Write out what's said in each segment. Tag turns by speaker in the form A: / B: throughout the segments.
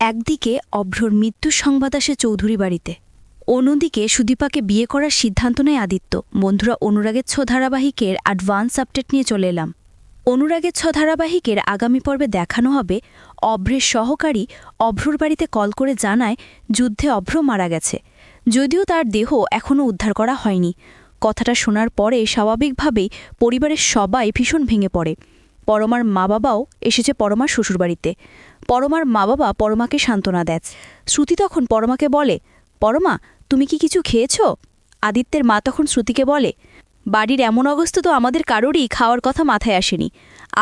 A: একদিকে অভ্রর মৃত্যুর সংবাদ আসে চৌধুরী বাড়িতে। অন্যদিকে সুদীপাকে বিয়ে করার সিদ্ধান্ত নেয় আদিত্য। বন্ধুরা অনুরাগের ছ ধারাবাহিকের অ্যাডভান্স আপডেট নিয়ে চলে এলাম। অনুরাগের ছ ধারাবাহিকের আগামী পর্বে দেখানো হবে অভ্রের সহকারী অভ্রর বাড়িতে কল করে জানায় যুদ্ধে অভ্র মারা গেছে। যদিও তার দেহ এখনও উদ্ধার করা হয়নি। কথাটা শোনার পরে স্বাভাবিকভাবেই পরিবারের সবাই ভীষণ ভেঙে পড়ে। পরমার মা বাবাও এসেছে পরমার শ্বশুরবাড়িতে। পরমার মা বাবা পরমাকে সান্ত্বনা দেয়। শ্রুতি তখন পরমাকে বলে, পরমা, তুমি কি কিছু খেয়েছ? আদিত্যের মা তখন শ্রুতিকে বলে, বাড়ির এমন অবস্থা তো আমাদের কারোরই খাওয়ার কথা মাথায় আসেনি।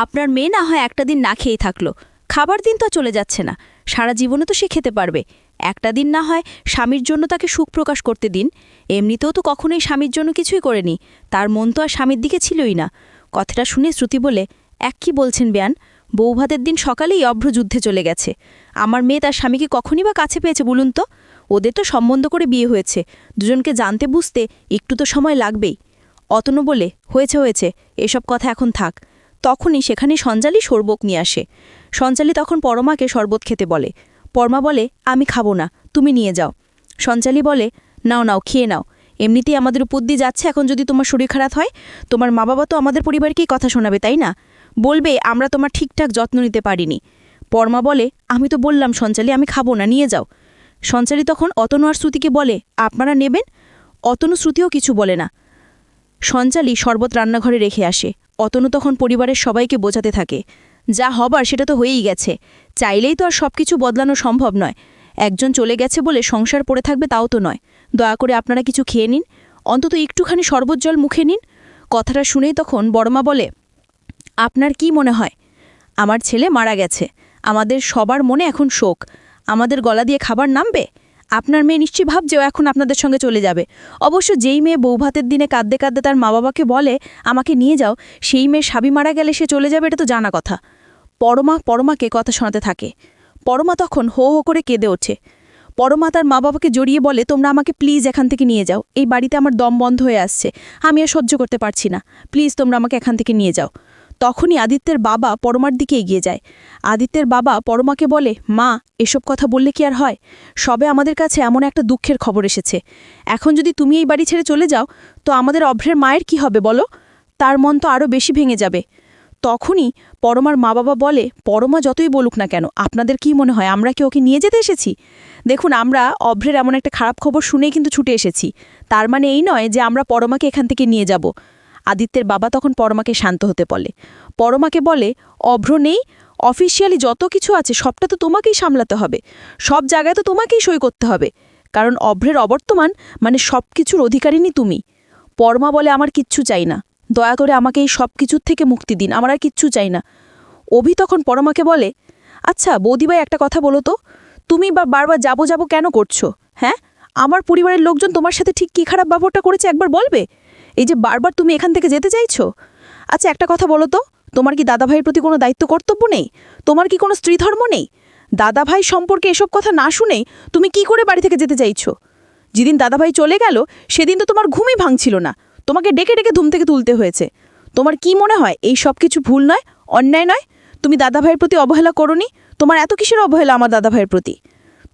A: আপনার মেয়ে না হয় একটা দিন না খেয়েই থাকল। খাবার দিন তো চলে যাচ্ছে না। সারা জীবনে তো সে খেতে পারবে। একটা দিন না হয় স্বামীর জন্য তাকে সুখ প্রকাশ করতে দিন। এমনিতেও তো কখনোই স্বামীর জন্য কিছুই করেনি। তার মন তো আর স্বামীর দিকে ছিলই না। কথাটা শুনে শ্রুতি বলে এক কি বলছেন বেয়ান? বৌভাতের দিন সকালেই অভ্র যুদ্ধে চলে গেছে। আমার মেয়ে তার স্বামীকে কখনই বা কাছে পেয়েছে বলুন তো? ওদের তো সম্বন্ধ করে বিয়ে হয়েছে। দুজনকে জানতে বুঝতে একটু তো সময় লাগবেই। অতনু বলে, হয়েছে হয়েছে, এসব কথা এখন থাক। তখনই সেখানে সঞ্জালি শরবত নিয়ে আসে। সঞ্জালি তখন পরমাকে শরবত খেতে বলে। পরমা বলে, আমি খাব না, তুমি নিয়ে যাও। সঞ্চালি বলে, নাও নাও, খেয়ে নাও। এমনিতেই আমাদের উপর দিয়ে যাচ্ছে এখন যদি তোমার শরীর খারাপ হয়। তোমার মা বাবা তো আমাদের পরিবারকেই কথা শোনাবে, তাই না? বলবে, আমরা তোমার ঠিকঠাক যত্ন নিতে পারিনি। পরমা বলে, আমি তো বললাম সঞ্চালি আমি খাব না, নিয়ে যাও। সঞ্চালি তখন অতনু আর শ্রুতিকে বলে, আপনারা নেবেন? অতনু শ্রুতিও কিছু বলে না। সঞ্চালি শরবত রান্নাঘরে রেখে আসে। অতনু তখন পরিবারের সবাইকে বোঝাতে থাকে, যা হবার, সেটা তো হয়েই গেছে। চাইলেই তো আর সব কিছু বদলানো সম্ভব নয়। একজন চলে গেছে বলে সংসার পড়ে থাকবে, তাও তো নয়। দয়া করে আপনারা কিছু খেয়ে নিন। অন্তত একটুখানি শরবত জল মুখে নিন। কথাটা শুনেই তখন বড়মা বলে আপনার কি মনে হয়? আমার ছেলে মারা গেছে। আমাদের সবার মনে এখন শোক। আমাদের গলা দিয়ে খাবার নামবে? আপনার মেয়ে নিশ্চয়ই ভাবছে ও এখন আপনাদের সঙ্গে চলে যাবে। অবশ্য যেই মেয়ে বৌভাতের দিনে কাঁদতে কাঁদতে তার মা বাবাকে বলে, আমাকে নিয়ে যাও। সেই মেয়ে স্বামী মারা গেলে সে চলে যাবে, এটা তো জানা কথা। পরমা, পরমাকে কথা শোনাতে থাকে। পরমা তখন হো হো করে কেঁদে ওঠে। পরমা তার মা বাবাকে জড়িয়ে বলে, তোমরা আমাকে প্লিজ এখান থেকে নিয়ে যাও। এই বাড়িতে আমার দম বন্ধ হয়ে আসছে। আমি আর সহ্য করতে পারছি না। প্লিজ তোমরা আমাকে এখান থেকে নিয়ে যাও। তখনই আদিত্যের বাবা পরমার দিকে এগিয়ে যায়। আদিত্যের বাবা পরমাকে বলে, মা, এসব কথা বললে কি আর হয়? সবে আমাদের কাছে এমন একটা দুঃখের খবর এসেছে। এখন যদি তুমি এই বাড়ি ছেড়ে চলে যাও, তো আমাদের অভ্রের মায়ের কি হবে বলো? তার মন তো আরও বেশি ভেঙে যাবে। তখনই পরমার মা বাবা বলে, পরমা যতই বলুক না কেন, আপনাদের কি মনে হয়, আমরা কি ওকে নিয়ে যেতে এসেছি? দেখুন, আমরা অভ্রের এমন একটা খারাপ খবর শুনেই কিন্তু ছুটে এসেছি। তার মানে এই নয় যে আমরা পরমাকে এখান থেকে নিয়ে যাব। আদিত্যের বাবা তখন পরমাকে শান্ত হতে বলে। পরমাকে বলে, অভ্র নেই অফিসিয়ালি যত কিছু আছে সবটা তো তোমাকেই সামলাতে হবে। সব জায়গায় তো তোমাকেই সই করতে হবে। কারণ অভ্রের অবর্তমান মানে সব কিছুর অধিকারিনী তুমি। পরমা বলে, আমার কিচ্ছু চাই না। দয়া করে আমাকে এই সব কিছুর থেকে মুক্তি দিন। আমার আর কিচ্ছু চাই না। অভি তখন পরমাকে বলে আচ্ছা বৌদিভাই একটা কথা বলো তো। তুমি বা বারবার যাব যাব কেন করছ? হ্যাঁ? আমার পরিবারের লোকজন তোমার সাথে ঠিক কী খারাপ ব্যবহারটা করেছে একবার বলবে? এই যে বারবার তুমি এখান থেকে যেতে চাইছো? আচ্ছা একটা কথা বলো তো। তোমার কি দাদাভাইয়ের প্রতি কোনো দায়িত্ব, কর্তব্য নেই? তোমার কি কোনো স্ত্রীধর্ম নেই? দাদাভাই সম্পর্কে এসব কথা না শুনেই তুমি কি করে বাড়ি থেকে যেতে চাইছো? যেদিন দাদাভাই চলে গেল, সেদিন তো তোমার ঘুমই ভাঙছিল না। তোমাকে ডেকে ডেকে ধুম থেকে তুলতে হয়েছে। তোমার কি মনে হয়, এই সব কিছু ভুল নয়, অন্যায় নয়? তুমি দাদাভাইয়ের প্রতি অবহেলা করনি? তোমার এত কিসের অবহেলা আমার দাদাভাইয়ের প্রতি?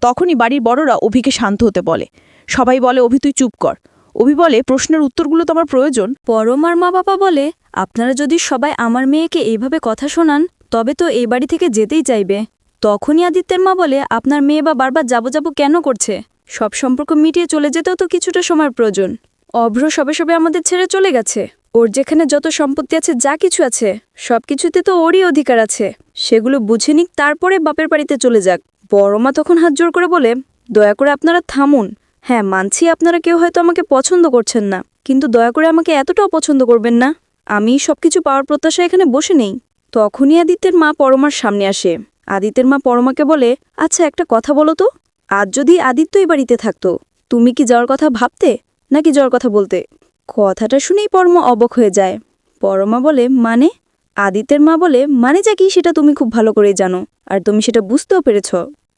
A: তখনই বাড়ির বড়রা অভিকে শান্ত হতে বলে। সবাই বলে, অভি, তুই চুপ কর। অভি বলে, প্রশ্নের উত্তরগুলো তোমার প্রয়োজন।
B: পরমার মা বাবা বলে, আপনারা যদি সবাই আমার মেয়েকে এইভাবে কথা শোনান, তবে তো এই বাড়ি থেকে যেতেই চাইবে। তখনই আদিত্যের মা বলে, আপনার মেয়ে বা বারবার যাব যাব কেন করছে? সব সম্পর্ক মিটিয়ে চলে যেতেও তো কিছুটা সময়ের প্রয়োজন। অভ্র সবে সবে আমাদের ছেড়ে চলে গেছে। ওর যেখানে যত সম্পত্তি আছে, যা কিছু আছে সব কিছুতে তো ওরই অধিকার আছে। সেগুলো বুঝে নিক, তারপরে বাপের বাড়িতে চলে যাক। বড়মা তখন হাত জোর করে বলে, দয়া করে আপনারা থামুন। হ্যাঁ মানছি আপনারা কেউ হয়তো আমাকে পছন্দ করছেন না, কিন্তু দয়া করে আমাকে এতটাও পছন্দ করবেন না। আমি সবকিছু পাওয়ার প্রত্যাশা এখানে বসে নেই। তখনই আদিত্যের মা পরমার সামনে আসে। আদিত্যের মা পরমাকে বলে আচ্ছা একটা কথা বলো তো। আজ যদি আদিত্য এই বাড়িতে থাকতো, তুমি কি যাওয়ার কথা ভাবতে, নাকি যাওয়ার কথা বলতে? কথাটা শুনেই পরমা অবক হয়ে যায়। পরমা বলে মানে? আদিত্যের মা বলে মানে যা কি সেটা তুমি খুব ভালো করেই জানো, আর তুমি সেটা বুঝতেও পেরেছ।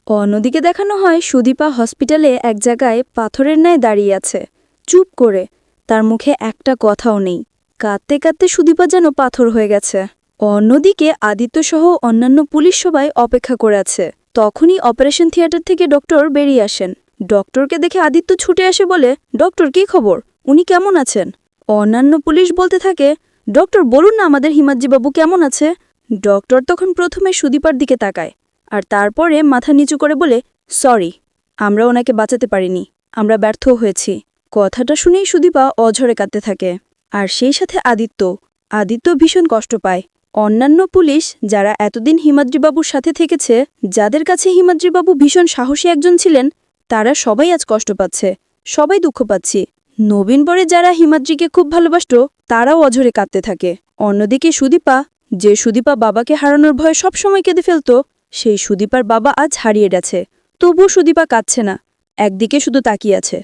B: অন্যদিকে দেখানো হয় সুদীপা হসপিটালে এক জায়গায় পাথরের ন্যায় দাঁড়িয়ে আছে। চুপ করে, তার মুখে একটা কথাও নেই। কাঁদতে কাঁদতে সুদীপা যেন পাথর হয়ে গেছে। অন্যদিকে আদিত্যসহ অন্যান্য পুলিশ সবাই অপেক্ষা করে আছে। তখনই অপারেশন থিয়েটার থেকে ডক্টর বেরিয়ে আসেন। ডক্টরকে দেখে আদিত্য ছুটে আসে বলে, ডক্টর, কি খবর? উনি কেমন আছেন? অন্যান্য পুলিশ বলতে থাকে, ডক্টর, বলুন না আমাদের হিমাজ্জিবাবু কেমন আছে? ডক্টর তখন প্রথমে সুদীপার দিকে তাকায়। আর তারপরে মাথা নিচু করে বলে, সরি, আমরা ওনাকে বাঁচাতে পারিনি, আমরা ব্যর্থ হয়েছি। কথাটা শুনেই সুদীপা অঝরে কাঁদতে থাকে। আর সেই সাথে আদিত্য আদিত্য ভীষণ কষ্ট পায়। অন্যান্য পুলিশ যারা এতদিন হিমাদ্রিবাবুর সাথে থেকেছে, যাদের কাছে হিমাদ্রিবাবু ভীষণ সাহসী একজন ছিলেন, তারা সবাই আজ কষ্ট পাচ্ছে, সবাই দুঃখ পাচ্ছি। নবীন বরে যারা হিমাদ্রিকে খুব ভালোবাসত, তারাও অঝরে কাঁদতে থাকে। অন্যদিকে সুদীপা, যে সুদীপা বাবাকে হারানোর ভয়ে সবসময় কেঁদে ফেলত সেই সুদীপার বাবা আজ হারিয়ে গেছে। তবুও সুদীপা কাঁদছে না, একদিকে শুধু তাকিয়ে আছে।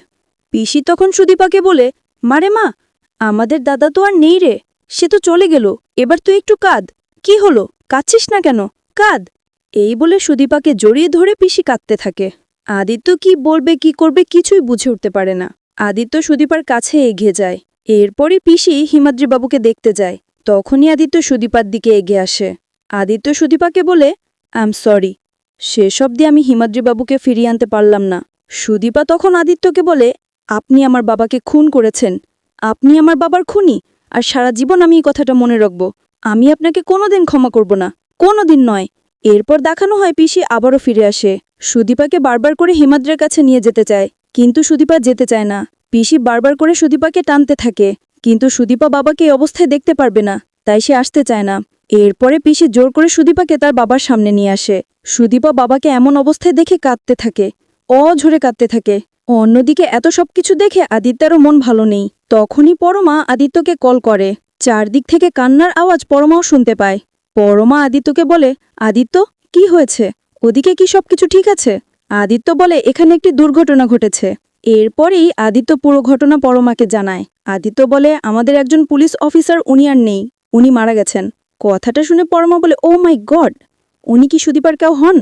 B: পিসি তখন সুদীপাকে বলে, মারে মা, আমাদের দাদা তো আর নেই রে, সে তো চলে গেল, এবার তুই একটু কাঁদ। কি হলো, কাঁদছিস না কেন? কাঁদ। এই বলে সুদীপাকে জড়িয়ে ধরে পিসি কাঁদতে থাকে। আদিত্য কি বলবে, কি করবে কিছুই বুঝে উঠতে পারে না। আদিত্য সুদীপার কাছে এগিয়ে যায়। এরপরই পিসি হিমাদ্রিবাবুকে দেখতে যায়। তখনই আদিত্য সুদীপার দিকে এগিয়ে আসে। আদিত্য সুদীপাকে বলে আই এম সরি। সেসব দিয়ে আমি হিমাদ্রিবাবুকে ফিরিয়ে আনতে পারলাম না। সুদীপা তখন আদিত্যকে বলে, আপনি আমার বাবাকে খুন করেছেন। আপনি আমার বাবার খুনি, আর সারা জীবন আমি এই কথাটা মনে রাখব। আমি আপনাকে কোনোদিন ক্ষমা করব না। কোনোদিন নয়। এরপর দেখানো হয় পিসি আবারও ফিরে আসে। সুদীপাকে বারবার করে হিমাদ্রের কাছে নিয়ে যেতে চায়, কিন্তু সুদীপা যেতে চায় না। পিসি বারবার করে সুদীপাকে টানতে থাকে, কিন্তু সুদীপা বাবাকে এই অবস্থায় দেখতে পারবে না, তাই সে আসতে চায় না। এরপরে পিসি জোর করে সুদীপাকে তার বাবার সামনে নিয়ে আসে। সুদীপা বাবাকে এমন অবস্থায় দেখে কাঁদতে থাকে, অঝরে কাঁদতে থাকে। অন্যদিকে এত সবকিছু দেখে আদিত্যারও মন ভালো নেই। তখনই পরমা আদিত্যকে কল করে। চারদিক থেকে কান্নার আওয়াজ পরমাও শুনতে পায়। পরমা আদিত্যকে বলে, আদিত্য, কি হয়েছে? ওদিকে কি সবকিছু ঠিক আছে? আদিত্য বলে, এখানে একটি দুর্ঘটনা ঘটেছে। এরপরেই আদিত্য পুরো ঘটনা পরমাকে জানায়। আদিত্য বলে, আমাদের একজন পুলিশ অফিসার, উনি আর নেই। উনি মারা গেছেন। কথাটা শুনে পরমা বলে ও মাই গড উনি কি সুদীপার কেউ হন?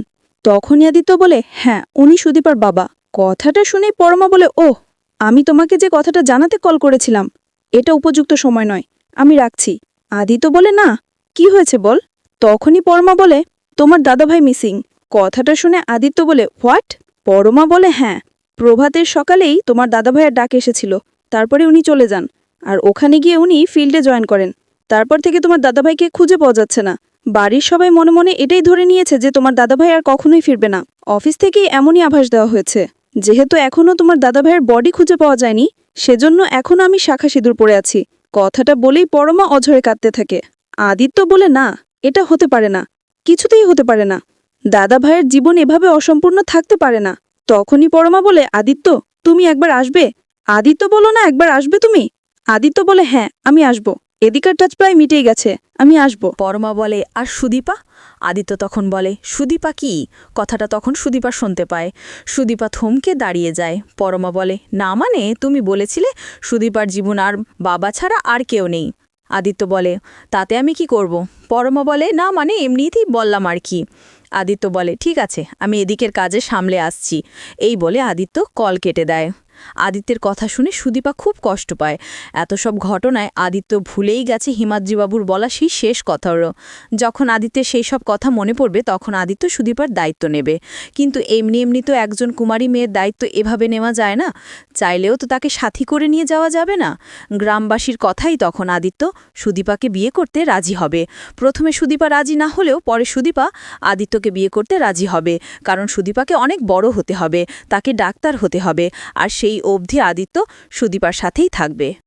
B: তখনই আদিত্য বলে হ্যাঁ উনি সুদীপার বাবা। কথাটা শুনে পরমা বলে, ওহ, আমি তোমাকে যে কথাটা জানাতে কল করেছিলাম, এটা উপযুক্ত সময় নয়, আমি রাখছি। আদিত্য বলে, না, কি হয়েছে বল? তখনই পরমা বলে, তোমার দাদাভাই মিসিং। কথাটা শুনে আদিত্য বলে, হোয়াট? পরমা বলে হ্যাঁ প্রভাতের সকালেই তোমার দাদাভাইয়ের ডাক এসেছিল, তারপরে উনি চলে যান, আর ওখানে গিয়ে উনি ফিল্ডে জয়েন করেন। তারপর থেকে তোমার দাদাভাইকে খুঁজে পাওয়া যাচ্ছে না। বাড়ির সবাই মনে মনে এটাই ধরে নিয়েছে যে তোমার দাদাভাই আর কখনোই ফিরবে না। অফিস থেকেই এমনই আভাস দেওয়া হয়েছে। যেহেতু এখনও তোমার দাদাভাইয়ের বডি খুঁজে পাওয়া যায়নি, সেজন্য এখনও আমি শাখা সিঁদুর পরে আছি। কথাটা বলেই পরমা অঝরে কাঁদতে থাকে। আদিত্য বলে, না, এটা হতে পারে না। কিছুতেই হতে পারে না। দাদা ভাইয়ের জীবন এভাবে অসম্পূর্ণ থাকতে পারে না। তখনই পরমা বলে, আদিত্য, তুমি একবার আসবে? আদিত্য বলো না, একবার আসবে তুমি? আদিত্য বলে হ্যাঁ আমি আসব। এদিকার টাচ প্রায় মিটেই গেছে, আমি আসব।
A: পরমা বলে, আর সুদীপা? আদিত্য তখন বলে, সুদীপা কি? কথাটা তখন সুদীপা শুনতে পায়। সুদীপা থমকে দাঁড়িয়ে যায়। পরমা বলে, না মানে? তুমি বলেছিলে সুদীপার জীবন আর বাবা ছাড়া আর কেউ নেই। আদিত্য বলে, তাতে আমি কি করব? পরমা বলে, না মানে? এমনিতেই বললাম আর কি। আদিত্য বলে, ঠিক আছে, আমি এদিকের কাজে সামলে আসছি। এই বলে আদিত্য কল কেটে দেয়। আদিত্যের কথা শুনে সুদীপা খুব কষ্ট পায়। এত সব ঘটনায় আদিত্য ভুলেই গেছে হিমাদ্রিবাবুর বলা সেই শেষ কথারও যখন আদিত্যের সেই সব কথা মনে পড়বে, তখন আদিত্য সুদীপার দায়িত্ব নেবে। কিন্তু এমনি এমনি তো একজন কুমারী মেয়ের দায়িত্ব এভাবে নেওয়া যায় না। চাইলেও তো তাকে সাথী করে নিয়ে যাওয়া যাবে না। গ্রামবাসীর কথাই তখন আদিত্য সুদীপাকে বিয়ে করতে রাজি হবে। প্রথমে সুদীপা রাজি না হলেও পরে সুদীপা আদিত্যকে বিয়ে করতে রাজি হবে। কারণ সুদীপাকে অনেক বড় হতে হবে, তাকে ডাক্তার হতে হবে। আর সেই অবধি আদিত্য সুদীপার সাথেই থাকবে।